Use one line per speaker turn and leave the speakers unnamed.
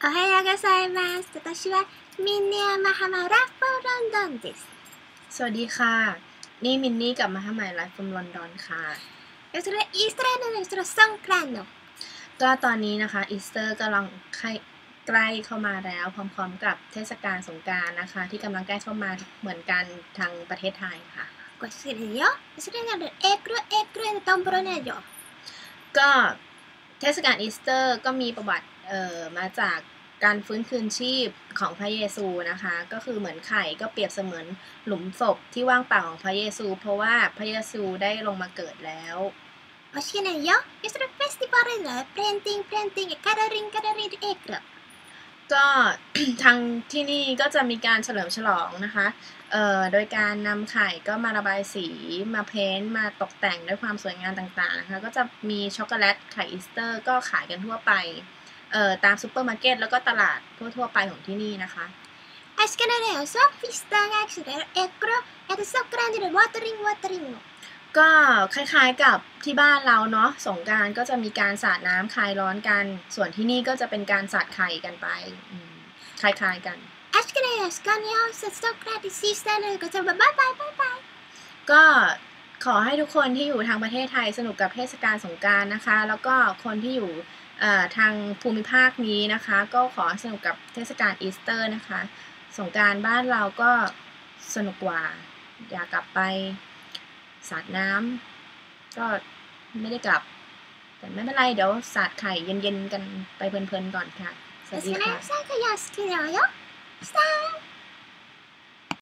おはようございます。私はミンニアマハマラลอนดอนです。
สวัสดีค่ะ นี่มินนี่กับมหามายไลฟ์ from ลอนดอนค่ะ
よろしくイースターのよろしくソンクランの
ก็ตอนนี้นะคะอีสเตอร์กำลังใกล้เข้ามาแล้ว พร้อมๆกับเทศกาลสงการนะคะ ที่กำลังใกล้เข้ามาเหมือนกันทางประเทศไทยค่ะ
ก็สิเดียวสร็จแล้วเอกรูれならエクロエクロนトンボロネよ
ก็ เทศกาลอีสเตอร์ก็มีประวัติเอ่อมาจากการฟื้นคืนชีพของพระเยซูนะคะ ก็คือเหมือนไข่ก็เปรียบเสมือนหลุมศพที่ว่างเปล่าของพระเยซู เพราะว่าพระเยซูได้ลงมาเกิดแล้ว
โอเคนะยอ Nuestro festival es la planting planting cada ring cada ring e g r
ก็ ทางที่นี่ก็จะมีการเฉลิมฉลองนะคะ เอ่อ โดยการนำไข่ก็มาระบายสี มาเพ้นท์มาตกแต่งด้วยความสวยงามต่างๆนะคะ ก็จะมีช็อกโกแลตไข่อีสเตอร์ก็ขายกันทั่วไป เอ่อ ตามซูเปอร์มาร์เก็ตแล้วก็ตลาดทั่วๆไปของที่นี่นะคะ
あしからねよそフィスターがアクシデルエクロやとソンクランドのワタリンワタリン
ก็คล้ายๆกับที่บ้านเราเนาะสงการก็จะมีการสาดน้ำคลายร้อนกัน ส่วนที่นี่ก็จะเป็นการสาดไข่กันไปคล้ายๆกัน
อาชกระยสกานิอสสตอกราติซิสได้เลยก็จะแบบบายบายบายบาย
ก็ขอให้ทุกคนที่อยู่ทางประเทศไทยสนุกกับเทศกาลสงการนะคะ แล้วก็คนที่อยู่ทางภูมิภาคนี้นะคะ ก็ขอสนุกกับเทศกาลอีสเตอร์นะคะ สงการบ้านเราก็สนุกกว่า อยากกลับไป สาดน้ำก็ไม่ได้กลับ แต่ไม่เป็นไรเดี๋ยวสาดไข่เย็นๆกันไปเพลินๆก่อนค่ะสวัสดีค่ะ